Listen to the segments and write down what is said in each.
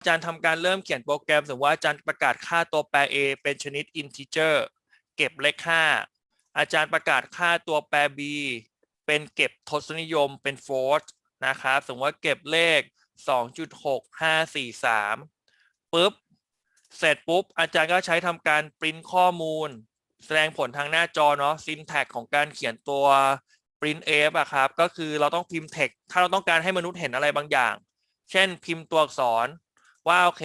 อาจารย์ทำการเริ่มเขียนโปรแกรมสมมติว่าอาจารย์ประกาศค่าตัวแปร a เป็นชนิด integer เก็บเลข5อาจารย์ประกาศค่าตัวแปร b เป็นเก็บทศนิยมเป็น float นะครับสมมติว่าเก็บเลข 2.6543ปุ๊บเสร็จปุ๊บ อาจารย์ก็ใช้ทำการปริ้นข้อมูล แสดงผลทางหน้าจอเนาะ syntax ของการเขียนตัว print f อะครับ ก็คือเราต้องพิมพ์ text ถ้าเราต้องการให้มนุษย์เห็นอะไรบางอย่าง เช่นพิมพ์ตัวอักษร ว่าโอเค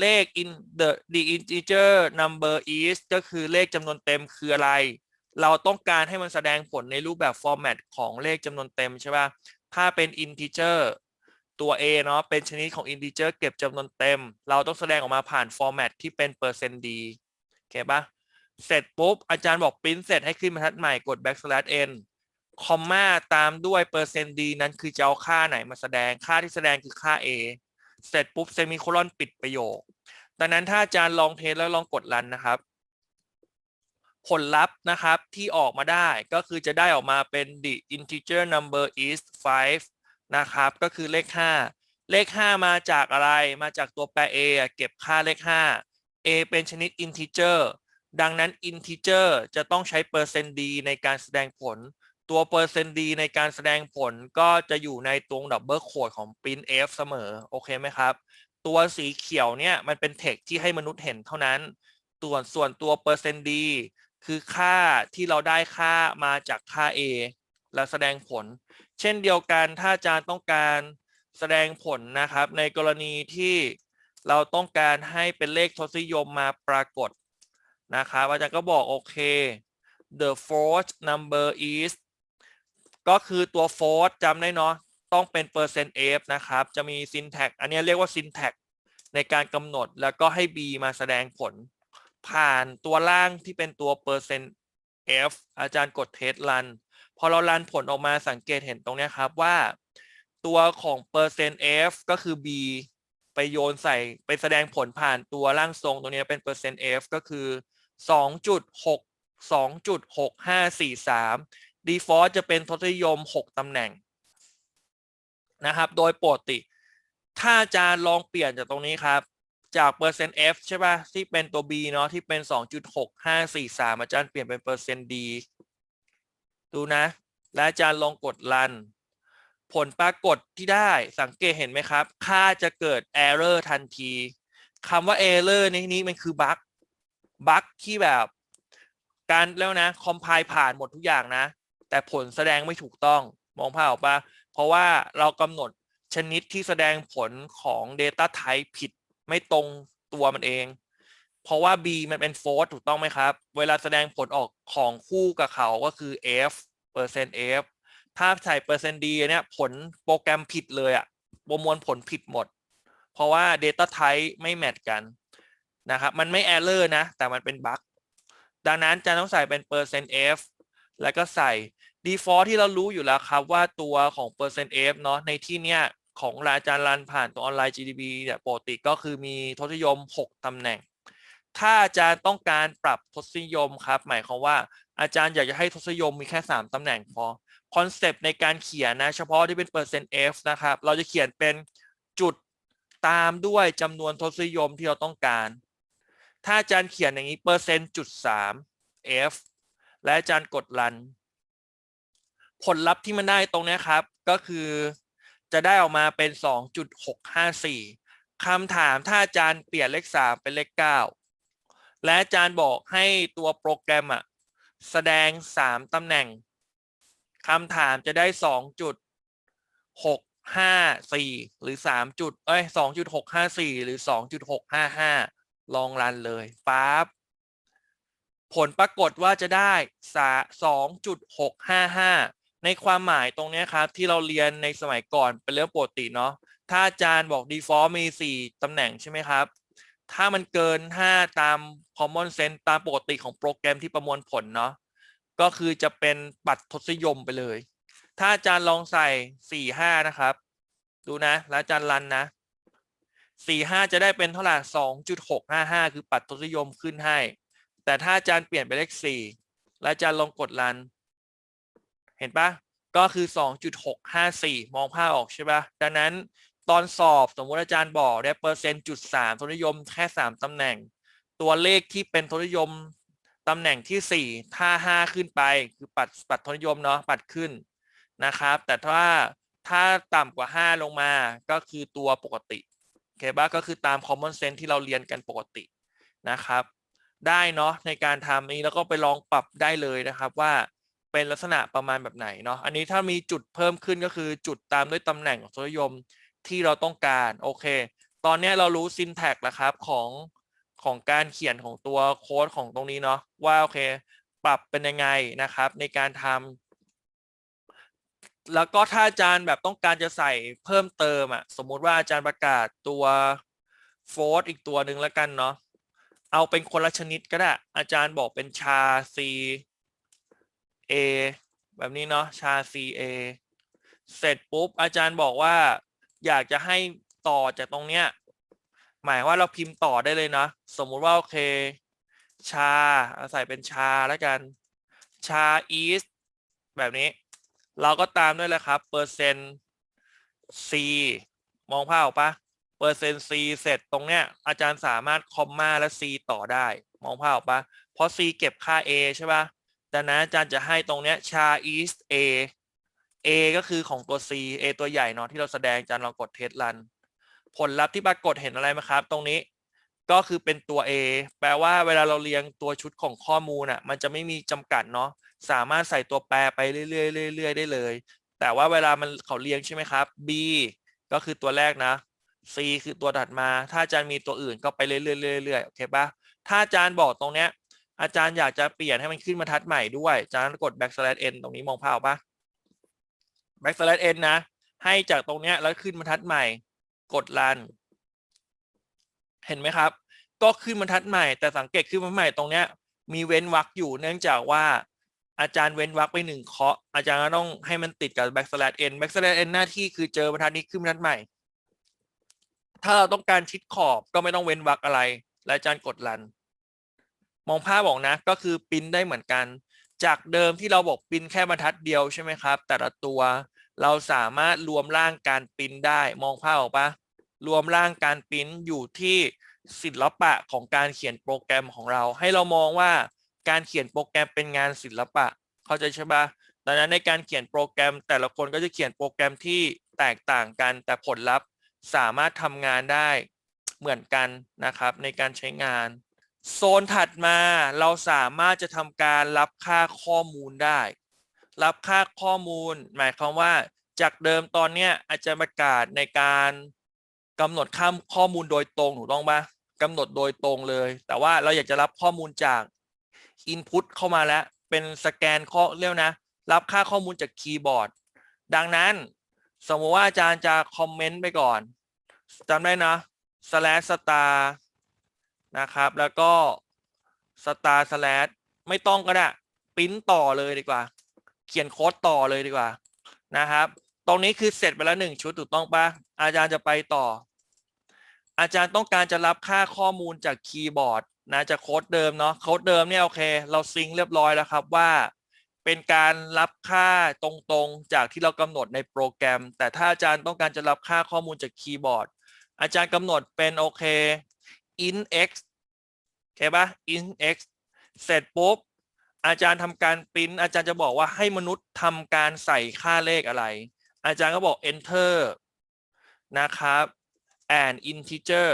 เลข in the the integer number is ก็คือเลขจำนวนเต็มคืออะไร เราต้องการให้มันแสดงผลในรูปแบบ format ของเลขจำนวนเต็มใช่ป่ะถ้าเป็น integer ตัว a เนาะเป็นชนิดของ integer เก็บจำนวนเต็ม เราต้องแสดงออกมาผ่าน format ที่เป็นเปอร์เซ็นต์ดีโอเคปะเสร็จปุ๊บ อาจารย์บอก print เสร็จให้ขึ้นบรรทัดใหม่กด backslash n คอมมาตามด้วยเปอร์เซ็นต์ดีนั้นคือจะเอาค่าไหนมาแสดงค่าที่แสดงคือค่า a เสร็จปุ๊บเซมิโคลอนปิดประโยค ดังนั้นถ้าอาจารย์ลองเทสแล้วลองกดรันนะครับ ผลลัพธ์นะครับที่ออกมาได้ก็คือจะได้ออกมาเป็น the integer number is 5 นะครับ ก็คือเลข 5 เลข 5 มาจากอะไร มาจากตัวแปร a เก็บค่าเลข 5 a เป็นชนิด integer ดังนั้น integer จะต้องใช้เปอร์เซนต์ดีในการแสดงผล ตัวเปอร์เซ็นต์ดีในการแสดงผลก็จะอยู่ในตรงดับเบิลโคดของ printf เสมอ โอเคไหมครับ ตัวสีเขียวเนี่ยมันเป็น text ที่ให้มนุษย์เห็นเท่านั้นส่วนส่วนตัวเปอร์เซ็นต์ดีคือค่าที่เราได้ค่ามาจากค่า a และแสดงผล เช่นเดียวกันถ้าอาจารย์ต้องการแสดงผลนะครับ ในกรณีที่เราต้องการให้เป็นเลขทศนิยมมาปรากฏนะครับอาจารย์ก็บอกโอเค the fourth number is ก็คือตัว fourth จำได้เนาะต้องเป็นเปอร์เซ็นต์ f นะครับ จะมี syntax อันนี้เรียกว่า syntax ในการกำหนดแล้วก็ให้ b มาแสดงผล ผ่านตัวล่างที่เป็นตัวเปอร์เซ็นต์ f อาจารย์กด test run พอเรารันผลออกมาสังเกตเห็นตรงนี้ครับว่า ตัวของเปอร์เซ็นต์ f ก็คือ b ไปโยนใส่ไปแสดงผลผ่านตัวร่างทรงตรงนี้เป็นเปอร์เซ็นต์ f ก็คือ 2.6 2.6543 default จะเป็นทศนิยม 6 ตำแหน่งนะครับ โดยปกติ ถ้าอาจารย์ลองเปลี่ยนจากตรงนี้ครับ จากเปอร์เซ็นต์ f ใช่ป่ะ ที่เป็นตัว b เนาะที่เป็น 2.6543 อาจารย์เปลี่ยนเป็นเปอร์เซ็นต์ d ดูนะ และอาจารย์ลองกด run ผลปรากฏที่ได้สังเกตเห็นไหมครับ ค่าจะเกิด error ทันทีคำว่า error ในนี้มันคือ bug bug ที่แบบ การแล้วนะคอมไพล์ผ่านหมดทุกอย่างนะ แต่ผลแสดงไม่ถูกต้องมองภาพออกปะเพราะว่าเรากำหนดชนิดที่แสดงผลของ Data Type ผิดไม่ตรงตัวมันเอง เพราะว่า B มันเป็น false ถูกต้องไหมครับ เวลาแสดงผลออกของคู่กับเขาก็คือ F เปอร์เซ็นต์ F ถ้าใส่เปอร์เซ็นต์ดีเนี่ยผลโปรแกรมผิดเลยอะประมวลผลผิดหมด เพราะว่า Data Type ไม่แมทกันนะครับ มันไม่ error นะ แต่มันเป็นบั๊กดังนั้นจะต้องใส่เป็นเปอร์เซ็นต์ F แล้วก็ใส่ default ที่เรารู้อยู่แล้วครับว่าตัวของเปอร์เซ็นต์ F เนาะในที่เนี้ยของอาจารย์รันผ่านตัวออนไลน์ GDB เนี่ยปกติก็คือมีทศนิยม 6 ตำแหน่ง ถ้าอาจารย์ต้องการปรับทศนิยมครับ หมายความว่าอาจารย์อยากจะให้ทศนิยมมีแค่ 3 ตำแหน่งพอคอนเซปต์ในการเขียนนะ เฉพาะที่เป็นเปอร์เซ็นต์ F นะครับ เราจะเขียนเป็นจุดตามด้วยจำนวนทศนิยมที่เราต้องการ ถ้าอาจารย์เขียนอย่างนี้เปอร์เซ็นต์จุดสาม F และอาจารย์กดรัน ผลลัพธ์ที่มันได้ตรงนี้ครับ ก็คือจะได้ออกมาเป็น 2.654 คำถามถ้าอาจารย์เปลี่ยนเลข 3 เป็นเลข 9 และอาจารย์บอกให้ตัวโปรแกรมอะแสดง 3 ตำแหน่ง คำถามจะได้ 2.654 หรือ 3 จุดเอ้ย2.654 หรือ 2.655 ลองรันเลยปั๊บผลปรากฏว่าจะได้ 2.655 ในความหมายตรงนี้ครับที่เราเรียนในสมัยก่อนเป็นเรื่องปกติเนาะถ้าอาจารย์บอก default มีสี่ตำแหน่งใช่ไหมครับ ถ้ามันเกินห้าตาม common sense ตามปกติของโปรแกรมที่ประมวลผลเนาะก็คือจะเป็นปัดทศนิยมไปเลย ถ้าอาจารย์ลองใส่สี่ห้านะครับ ดูนะ แล้วอาจารย์รันนะสี่ห้าจะได้เป็นเท่าไหร่สองจุดหกห้าห้าคือปัดทศนิยมขึ้นให้ แต่ถ้าอาจารย์เปลี่ยนไปเลขสี่แล้วอาจารย์ลองกดรัน เห็นปะก็คือ 2.654 มองภาพออกใช่ปะดังนั้นตอนสอบสมมติอาจารย์บอกได้เปอร์เซ็นต์จุดสามทศนิยมแค่สามตำแหน่ง ตัวเลขที่เป็นทศนิยมตำแหน่งที่สี่ถ้าห้าขึ้นไปคือปัดปัดทศนิยมเนาะปัดขึ้นนะครับ แต่ถ้าถ้าต่ำกว่าห้าลงมาก็คือตัวปกติโอเคปะก็คือตาม common sense ที่เราเรียนกันปกตินะครับ ได้เนาะในการทำนี้แล้วก็ไปลองปรับได้เลยนะครับว่า เป็นลักษณะประมาณแบบไหนเนาะอันนี้ถ้ามีจุดเพิ่มขึ้นก็คือจุดตามด้วยตำแหน่งของทศนิยมที่เราต้องการโอเค ตอนนี้เรารู้ syntax แล้วครับของของการเขียนของตัวโค้ดของตรงนี้เนาะว่าโอเค ปรับเป็นยังไงนะครับ ในการทำแล้วก็ถ้าอาจารย์แบบต้องการจะใส่เพิ่มเติมอะสมมุติว่าอาจารย์ประกาศตัวโฟร์อีกตัวหนึ่งแล้วกันเนาะเอาเป็นคนละชนิดก็ได้ อาจารย์บอกเป็นชา C A แบบนี้เนาะชา C A เสร็จปุ๊บอาจารย์บอกว่า อยากจะให้ต่อจากตรงเนี้ยหมายว่าเราพิมพ์ต่อได้เลยนะ สมมุติว่าโอเค ชาอาใส่เป็นชาแล้วกัน ชา east แบบนี้ เราก็ตามด้วยเลยครับเปอร์เซ็นต์ c มองภาพออกปะเปอร์เซ็นต์ c เสร็จตรงเนี้ยอาจารย์สามารถคอมมาและ c ต่อได้ มองภาพออกปะเพราะ c เก็บค่า a ใช่ปะ ดังนั้นอาจารย์จะให้ตรงเนี้ยชา east a a ก็คือของตัว c a ตัวใหญ่เนาะที่เราแสดงอาจารย์ลองกดเทสรัน ผลลัพธ์ที่ปรากฏเห็นอะไรไหมครับ ตรงนี้ก็คือเป็นตัว A แปลว่าเวลาเราเรียงตัวชุดของข้อมูลอะมันจะไม่มีจำกัดเนาะสามารถใส่ตัวแปรไปเรื่อยๆเรื่อยๆได้เลย แต่ว่าเวลามันเขาเรียงใช่ไหมครับ B ก็คือตัวแรกนะ C คือตัวถัดมา ถ้าอาจารย์มีตัวอื่นก็ไปเรื่อยๆเรื่อยๆโอเคปะถ้าอาจารย์บอกตรงเนี้ย อาจารย์อยากจะเปลี่ยนให้มันขึ้นบรรทัดใหม่ด้วยอาจารย์กด backslash n ตรงนี้มองภาพปะ backslash n นะ ให้จากตรงเนี้ยแล้วขึ้นบรรทัดใหม่ กดรัน เห็นไหมครับ ก็ขึ้นบรรทัดใหม่ แต่สังเกตขึ้นบรรทัดใหม่ตรงเนี้ย มีเว้นวรรคอยู่เนื่องจากว่าอาจารย์เว้นวรรคไปหนึ่งเคาะอาจารย์ก็ต้องให้มันติดกับ backslash n backslash n หน้าที่คือเจอบรรทัดนี้ขึ้นบรรทัดใหม่ ถ้าเราต้องการชิดขอบก็ไม่ต้องเว้นวรรคอะไร และอาจารย์กดรัน มองภาพบอกนะก็คือปริ้นได้เหมือนกัน จากเดิมที่เราบอกปริ้นแค่บรรทัดเดียวใช่ไหมครับ แต่ละตัวเราสามารถรวมร่างการปริ้นได้ มองภาพออกปะรวมร่างการปริ้นอยู่ที่ศิลปะของการเขียนโปรแกรมของเรา ให้เรามองว่าการเขียนโปรแกรมเป็นงานศิลปะ เข้าใจใช่ปะดังนั้นในการเขียนโปรแกรม แต่ละคนก็จะเขียนโปรแกรมที่แตกต่างกัน แต่ผลลัพธ์สามารถทำงานได้เหมือนกันนะครับในการใช้งาน โซนถัดมาเราสามารถจะทำการรับค่าข้อมูลได้ รับค่าข้อมูล หมายความว่าจากเดิมตอนเนี้ยอาจารย์ประกาศในการกำหนดค่าข้อมูลโดยตรงถูกต้องปะกำหนดโดยตรงเลย แต่ว่าเราอยากจะรับข้อมูลจาก Input เข้ามาแล้ว เป็นสแกนข้อเรียกนะ รับค่าข้อมูลจากคีย์บอร์ด ดังนั้น สมมติว่าอาจารย์จะคอมเมนต์ไปก่อนจำได้นะ slash star นะครับ แล้วก็ star slash ไม่ต้องก็ได้ปิ้นต่อเลยดีกว่า เขียนโค้ดต่อเลยดีกว่านะครับ ตรงนี้คือเสร็จไปแล้วหนึ่งชุดถูกต้องปะอาจารย์จะไปต่อ อาจารย์ต้องการจะรับค่าข้อมูลจากคีย์บอร์ดนะจากโค้ดเดิมเนาะโค้ดเดิมเนี่ยโอเค เราซิงค์เรียบร้อยแล้วครับว่า เป็นการรับค่าตรงๆจากที่เรากำหนดในโปรแกรม แต่ถ้าอาจารย์ต้องการจะรับค่าข้อมูลจากคีย์บอร์ดอาจารย์กำหนดเป็นโอเค int x โอเคปะ int x เสร็จปุ๊บอาจารย์ทำการปริ้นอาจารย์จะบอกว่าให้มนุษย์ทำการใส่ค่าเลขอะไร อาจารย์ก็บอก enter นะครับ and integer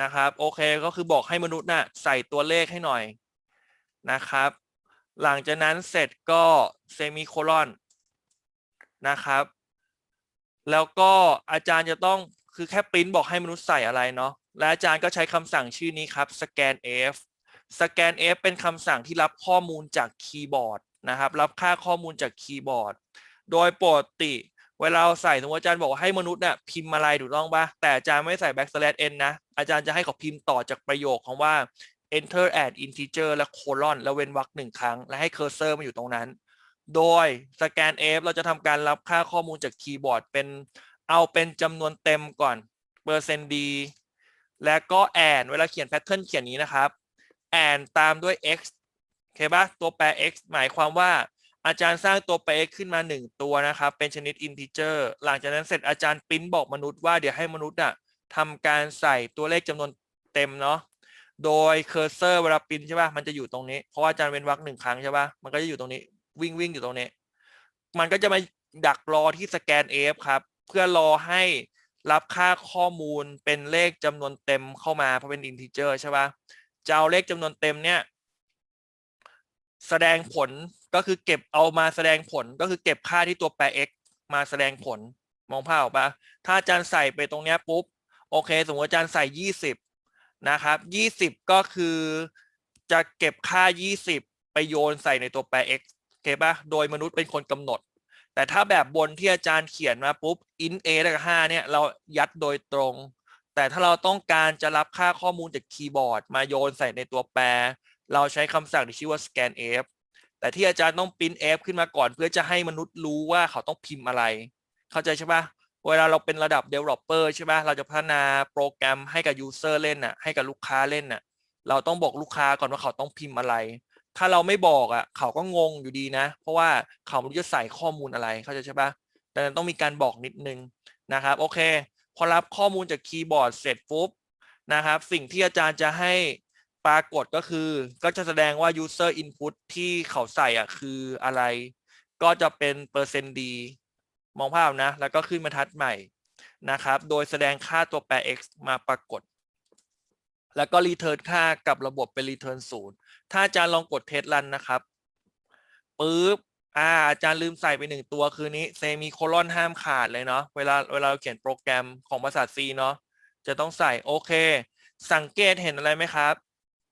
นะครับโอเคก็คือบอกให้มนุษย์น่ะใส่ตัวเลขให้หน่อยนะครับ หลังจากนั้นเสร็จก็เซมิโคลอนนะครับ แล้วก็อาจารย์จะต้องคือแค่ปริ้นบอกให้มนุษย์ใส่อะไรเนาะ และอาจารย์ก็ใช้คำสั่งชื่อนี้ครับ scan f scan f เป็นคำสั่งที่รับข้อมูลจากคีย์บอร์ดนะครับ รับค่าข้อมูลจากคีย์บอร์ด โดยปกติ เวลาเราใส่สมมติอาจารย์บอกให้มนุษย์เนี่ยพิมพ์อะไรถูกต้องปะแต่อาจารย์ไม่ใส่ backslash n นะ อาจารย์จะให้เขาพิมพ์ต่อจากประโยคของว่า enter add integer และ colon แล้วเว้นวรรคหนึ่งครั้ง และให้ cursor มาอยู่ตรงนั้น โดย scan f เราจะทำการรับค่าข้อมูลจากคีย์บอร์ดเป็นเอาเป็นจำนวนเต็มก่อนเปอร์เซ็นต์ d และก็ and เวลาเขียนแพทเทิร์นเขียนนี้นะครับ and ตามด้วย x โอเคปะตัวแปร x หมายความว่าอาจารย์สร้างตัวแปร x ขึ้นมาหนึ่งตัวนะครับ เป็นชนิด integer หลังจากนั้นเสร็จอาจารย์ปริ้นบอกมนุษย์ว่าเดี๋ยวให้มนุษย์อะทำการใส่ตัวเลขจำนวนเต็มเนาะโดยเคอร์เซอร์เวลาปริ้นใช่ป่ะมันจะอยู่ตรงนี้ เพราะว่าอาจารย์เว้นวรรคหนึ่งครั้งใช่ป่ะมันก็จะอยู่ตรงนี้วิ่งวิ่งอยู่ตรงนี้ มันก็จะมาดักรอที่สแกน F ครับ เพื่อรอให้ รับค่าข้อมูลเป็นเลขจำนวนเต็มเข้ามาเพราะเป็น integer ใช่ป่ะจะเอาเลขจำนวนเต็มเนี่ยแสดงผลก็คือเก็บเอามาแสดงผลก็คือเก็บค่าที่ตัวแปร x มาแสดงผลมองภาพออกปะถ้าอาจารย์ใส่ไปตรงเนี้ยปุ๊บโอเค สมมติอาจารย์ใส่ยี่สิบนะครับยี่สิบก็คือจะเก็บค่ายี่สิบไปโยนใส่ในตัวแปร x โอเคปะโดยมนุษย์เป็นคนกำหนด แต่ถ้าแบบบนที่อาจารย์เขียนมาปุ๊บ int a และห้าเนี่ยเรายัดโดยตรง แต่ถ้าเราต้องการจะรับค่าข้อมูลจากคีย์บอร์ด มาโยนใส่ในตัวแปร เราใช้คำสั่งที่ชื่อว่า scan f แต่ที่อาจารย์ต้องปริ้น f ขึ้นมาก่อน เพื่อจะให้มนุษย์รู้ว่าเขาต้องพิมพ์อะไร เข้าใจใช่ปะเวลาเราเป็นระดับ developer ใช่ปะเราจะพัฒนาโปรแกรมให้กับ user เล่นน่ะให้กับลูกค้าเล่นน่ะเราต้องบอกลูกค้าก่อนว่าเขาต้องพิมพ์อะไร ถ้าเราไม่บอกอะ เขาก็งงอยู่ดีนะ เพราะว่าเขาไม่รู้จะใส่ข้อมูลอะไรเขาใจใช่ปะดังนั้นต้องมีการบอกนิดนึงนะครับ โอเค พอรับข้อมูลจากคีย์บอร์ดเสร็จปุ๊บนะครับ สิ่งที่อาจารย์จะให้ปรากฏก็คือ ก็จะแสดงว่า user input ที่เขาใส่อะคืออะไร ก็จะเป็นเปอร์เซ็นต์ดีมองภาพนะ แล้วก็ขึ้นบรรทัดใหม่นะครับ โดยแสดงค่าตัวแปร x มาปรากฏ แล้วก็ return ค่ากับระบบเป็น return ศูนย์ ถ้าอาจารย์ลองกด test run นะครับปุ๊บอ่าอาจารย์ลืมใส่ไปหนึ่งตัวคือนี้เซมิโคลอนห้ามขาดเลยเนาะเวลาเวลาเราเขียนโปรแกรมของภาษา C เนาะจะต้องใส่โอเค สังเกตเห็นอะไรไหมครับ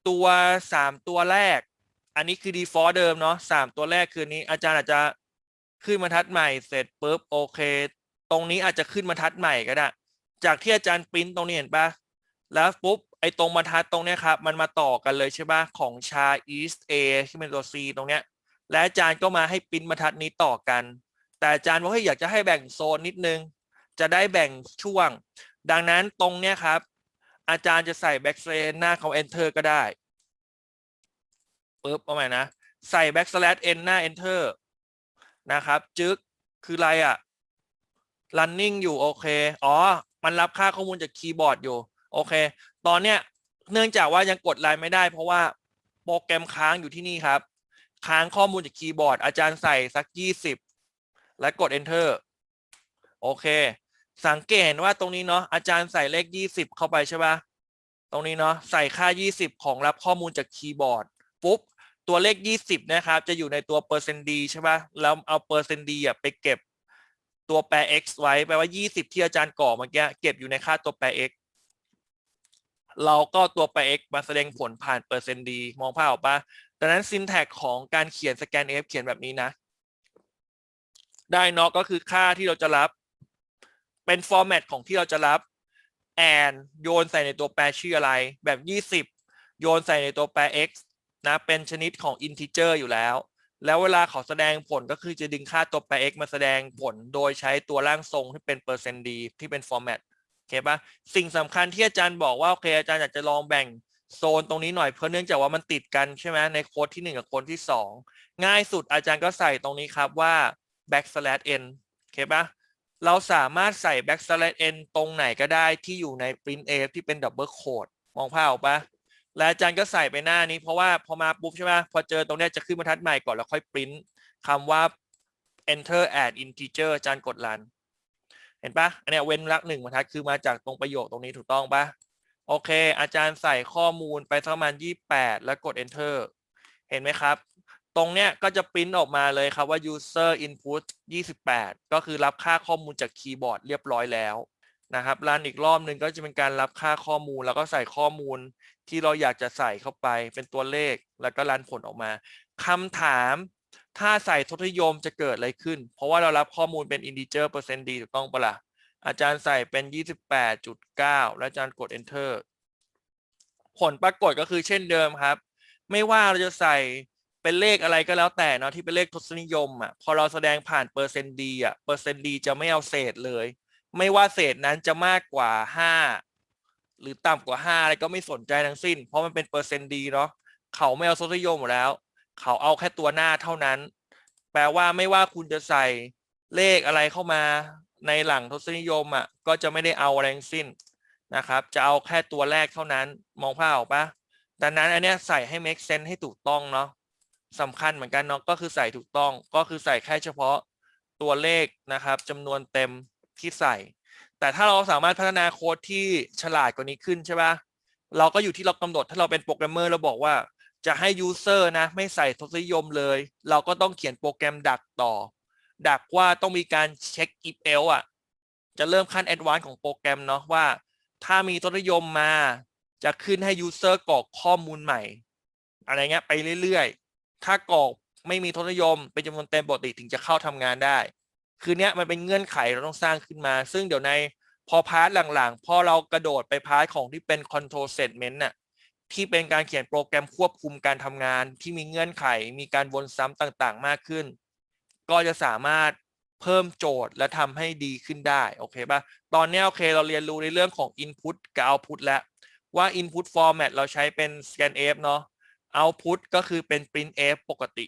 ตัวสามตัวแรก อันนี้คือ default เดิมเนาะสามตัวแรกคือนี้ อาจารย์อาจจะขึ้นบรรทัดใหม่เสร็จปุ๊บโอเค ตรงนี้อาจจะขึ้นบรรทัดใหม่ก็ได้ จากที่อาจารย์ปริ้นตรงนี้เห็นปะแล้วปุ๊บ ไอ้ตรงบรรทัดตรงเนี้ยครับมันมาต่อกันเลยใช่ปะของชา east a ที่เป็นตัว c ตรงเนี้ยและอาจารย์ก็มาให้ปิ้นบรรทัดนี้ต่อกัน แต่อาจารย์บอกให้อยากจะให้แบ่งโซนนิดนึง จะได้แบ่งช่วง ดังนั้นตรงเนี้ยครับ อาจารย์จะใส่ backslash หน้าของ enter ก็ได้ปุ๊บเอาใหม่นะ ใส่ backslash n หน้า enter นะครับ จึ๊กคืออะไรอะ่ะ running อยู่ โอเค อ๋อ มันรับค่าข้อมูลจากคีย์บอร์ดอยู่ โอเค ตอนเนี้ยเนื่องจากว่ายังกดไลน์ไม่ได้ เพราะว่าโปรแกรมค้างอยู่ที่นี่ครับ ค้างข้อมูลจากคีย์บอร์ด อาจารย์ใส่สักยี่สิบและกด enter โอเค สังเกตว่าตรงนี้เนาะอาจารย์ใส่เลขยี่สิบเข้าไปใช่ปะตรงนี้เนาะใส่ค่ายี่สิบของรับข้อมูลจากคีย์บอร์ดปุ๊บตัวเลขยี่สิบนะครับ จะอยู่ในตัวเปอร์เซนต์ดีใช่ปะแล้วเอาเปอร์เซนต์ดีอะไปเก็บตัวแปร x ไว้ แปลว่ายี่สิบที่อาจารย์ก่อเมื่อกี้เก็บอยู่ในค่าตัวแปร x เราก็ตัวแปร x มาแสดงผลผ่านเปอร์เซ็นต์ดีมองภาพออกปะดังนั้น syntax ของการเขียน scan f เขียนแบบนี้นะ ได้เนาะก็คือค่าที่เราจะรับ เป็นฟอร์แมตของที่เราจะรับ and โยนใส่ในตัวแปรชื่ออะไรแบบ 20 โยนใส่ในตัวแปร x นะเป็นชนิดของ integer อยู่แล้ว แล้วเวลาเขาแสดงผลก็คือจะดึงค่าตัวแปร x มาแสดงผลโดยใช้ตัวร่างทรงที่เป็นเปอร์เซ็นต์ดีที่เป็นฟอร์แมต เคปะสิ่งสำคัญที่อาจารย์บอกว่าโอเคอาจารย์อยากจะลองแบ่งโซนตรงนี้หน่อยเพราะเนื่องจากว่ามันติดกันใช่ไหมในโค้ดที่หนึ่งกับโค้ดที่สองง่ายสุดอาจารย์ก็ใส่ตรงนี้ครับว่า backslash n โอเคปะเราสามารถใส่ backslash n ตรงไหนก็ได้ที่อยู่ใน print f ที่เป็น double quote มองภาพออกปะและอาจารย์ก็ใส่ไปหน้านี้เพราะว่าพอมาปุ๊บใช่ไหมพอเจอตรงนี้จะขึ้นบรรทัดใหม่ก่อนแล้วค่อย print คำว่า enter add integer อาจารย์กดรัน เห็นปะอันเนี้ยเว้นรรคหนึ่งบรรทัดคือมาจากตรงประโยคตรงนี้ถูกต้องปะโอเค อาจารย์ใส่ข้อมูลไปประมาณยี่แปดแล้วกด enter เห็นไหมครับ ตรงเนี้ยก็จะปริ้นออกมาเลยครับว่า user input 28 ก็คือรับค่าข้อมูลจากคีย์บอร์ดเรียบร้อยแล้วนะครับรันอีกรอบหนึ่งก็จะเป็นการรับค่าข้อมูล แล้วก็ใส่ข้อมูลที่เราอยากจะใส่เข้าไปเป็นตัวเลข แล้วก็รันผลออกมาคำถาม ถ้าใส่ทศนิยมจะเกิดอะไรขึ้น เพราะว่าเรารับข้อมูลเป็น integer เปอร์เซ็นต์ดีถูกต้องปะล่ะอาจารย์ใส่เป็น 28.9 แล้วอาจารย์กด enter ผลปรากฏก็คือเช่นเดิมครับ ไม่ว่าเราจะใส่เป็นเลขอะไรก็แล้วแต่เนาะที่เป็นเลขทศนิยมอะพอเราแสดงผ่านเปอร์เซ็นต์ดีอะเปอร์เซ็นต์ดีจะไม่เอาเศษเลย ไม่ว่าเศษนั้นจะมากกว่า 5 หรือต่ำกว่า 5 อะไรก็ไม่สนใจทั้งสิ้น เพราะมันเป็นเปอร์เซ็นต์ดีเนาะเขาไม่เอาทศนิยมอยู่แล้ว เขาเอาแค่ตัวหน้าเท่านั้น แปลว่าไม่ว่าคุณจะใส่เลขอะไรเข้ามาในหลังทศนิยมอะก็จะไม่ได้เอาอะไรทั้งสิ้นนะครับ จะเอาแค่ตัวแรกเท่านั้นมองภาพออกปะดังนั้นอันเนี้ยใส่ให้ make sense ให้ถูกต้องเนาะสำคัญเหมือนกันเนาะก็คือใส่ถูกต้อง ก็คือใส่แค่เฉพาะตัวเลขนะครับจำนวนเต็มที่ใส่ แต่ถ้าเราสามารถพัฒนาโค้ดที่ฉลาดกว่านี้ขึ้นใช่ปะเราก็อยู่ที่เรากำหนดถ้าเราเป็นโปรแกรมเมอร์เราบอกว่า จะให้ user นะไม่ใส่ทศนิยมเลย เราก็ต้องเขียนโปรแกรมดักต่อ ดักว่าต้องมีการเช็ค if else อะ จะเริ่มขั้น advanced ของโปรแกรมเนาะว่า ถ้ามีทศนิยมมา จะขึ้นให้ user กรอกข้อมูลใหม่ อะไรเงี้ยไปเรื่อยๆ ถ้ากรอกไม่มีทศนิยมเป็นจำนวนเต็มปกติถึงจะเข้าทำงานได้ คือเนี้ยมันเป็นเงื่อนไขเราต้องสร้างขึ้นมา ซึ่งเดี๋ยวในพอพาร์ทหลังๆ พอเรากระโดดไปพาร์ทของที่เป็น control statement น่ะ ที่เป็นการเขียนโปรแกรมควบคุมการทำงาน ที่มีเงื่อนไขมีการวนซ้ำต่างๆ มากขึ้น ก็จะสามารถเพิ่มโจทย์และทำให้ดีขึ้นได้โอเคปะตอนนี้โอเคเราเรียนรู้ในเรื่องของ input กับ output แล้วว่า input format เราใช้เป็น scanf เนาะ output ก็คือเป็น printf ปกติ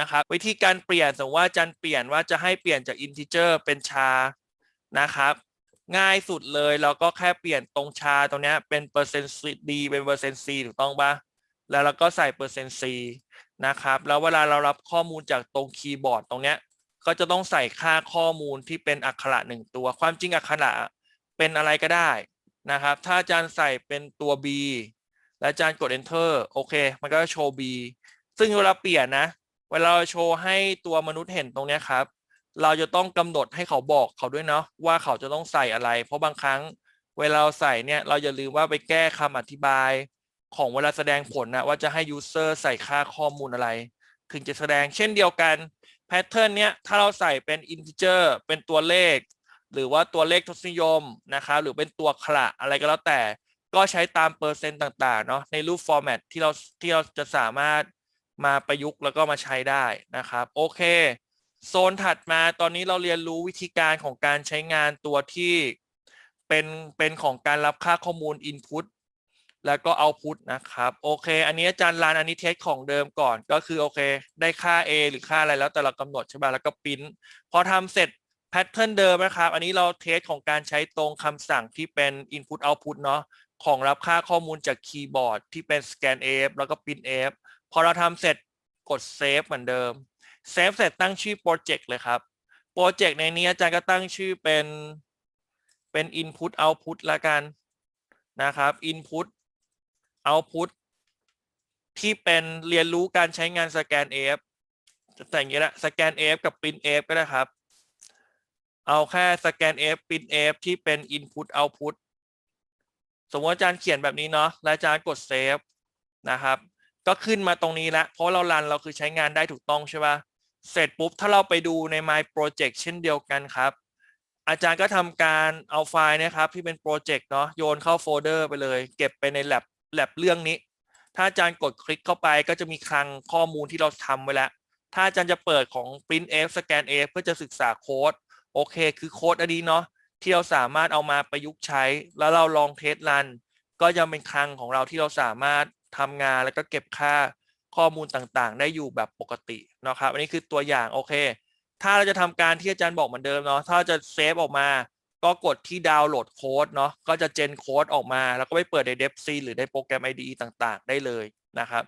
นะครับวิธีการเปลี่ยนสมมติว่าอาจันเปลี่ยนว่าจะให้เปลี่ยนจาก integer เป็นชานะครับ ง่ายสุดเลยเราก็แค่เปลี่ยนตรงชาตรงเนี้ยเป็นเปอร์เซ็นต์ d เป็นเปอร์เซ็นต์ c ถูกต้องปะแล้วเราก็ใส่เปอร์เซ็นต์ c นะครับแล้วเวลาเรารับข้อมูลจากตรงคีย์บอร์ดตรงเนี้ยก็จะต้องใส่ค่าข้อมูลที่เป็นอักขระหนึ่งตัว ความจริงอักขระเป็นอะไรก็ได้นะครับ ถ้าอาจารย์ใส่เป็นตัว b และอาจารย์กด enter โอเค มันก็จะโชว์ b ซึ่งเวลาเปลี่ยนนะ เวลาเราโชว์ให้ตัวมนุษย์เห็นตรงเนี้ยครับ เราจะต้องกำหนดให้เขาบอกเขาด้วยเนาะว่าเขาจะต้องใส่อะไร เพราะบางครั้งเวลาเราใส่เนี่ยเราอย่าลืมว่าไปแก้คำอธิบายของเวลาแสดงผลนะว่าจะให้ user ใส่ค่าข้อมูลอะไร ถึงจะแสดงเช่นเดียวกันแพทเทิร์นเนี้ยถ้าเราใส่เป็น integer เป็นตัวเลข หรือว่าตัวเลขทศนิยมนะครับหรือเป็นตัวขระอะไรก็แล้วแต่ ก็ใช้ตามเปอร์เซ็นต์ต่างๆเนาะในรูปฟอร์แมตที่เราที่เราจะสามารถมาประยุกต์แล้วก็มาใช้ได้นะครับโอเค โซนถัดมาตอนนี้เราเรียนรู้วิธีการของการใช้งานตัวที่เป็นเป็นของการรับค่าข้อมูล Input แล้วก็ Output นะครับ โอเค อันนี้อาจารย์รันอันนี้เทสของเดิมก่อนก็คือโอเค ได้ค่า A หรือค่าอะไรแล้วแต่เรากำหนดใช่ป่ะแล้วก็ปริ้นพอทำเสร็จแพทเทิร์นเดิมนะครับ อันนี้เราเทสของการใช้ตรงคำสั่งที่เป็น Input Output เนาะของรับค่าข้อมูลจากคีย์บอร์ดที่เป็น Scan F แล้วก็ Print F พอเราทำเสร็จกด Save เหมือนเดิม เซฟเสร็จตั้งชื่อโปรเจกต์เลยครับโปรเจกต์ในนี้อาจารย์ก็ตั้งชื่อเป็นเป็น input output ละกันนะครับ input output ที่เป็นเรียนรู้การใช้งานสแกน F จะแต่อย่างนี้แหละสแกน F กับ print F ก็ได้ครับ เอาแค่สแกน F print F ที่เป็น input output สมมติอาจารย์เขียนแบบนี้เนาะแล้วอาจารย์กด save นะครับ ก็ขึ้นมาตรงนี้ล้วเพราะเรารันเราคือใช้งานได้ถูกต้องใช่ปะ เสร็จปุ๊บถ้าเราไปดูใน My Project เช่นเดียวกันครับ อาจารย์ก็ทำการเอาไฟล์นะครับที่เป็นโปรเจกต์เนาะโยนเข้าโฟลเดอร์ไปเลย เก็บไปใน lab lab เรื่องนี้ ถ้าอาจารย์กดคลิกเข้าไปก็จะมีคลังข้อมูลที่เราทำไว้แล้ว ถ้าอาจารย์จะเปิดของ print f scan f เพื่อจะศึกษาโค้ดโอเค คือโค้ดอันนี้เนาะที่เราสามารถเอามาประยุกต์ใช้ แล้วเราลองเทสรันก็ยังเป็นคลังของเราที่เราสามารถทำงานแล้วก็เก็บค่า ข้อมูลต่างๆ ได้อยู่แบบปกตินะครับอันนี้คือตัวอย่างโอเค ถ้าเราจะทำการที่อาจารย์บอกเหมือนเดิมเนาะถ้าจะเซฟออกมา ก็กดที่ดาวน์โหลดโค้ดเนาะก็จะเจนโค้ดออกมา แล้วก็ไปเปิดใน d e v c หรือในโปรแกรม IDE ต่างๆ ได้เลยนะครับ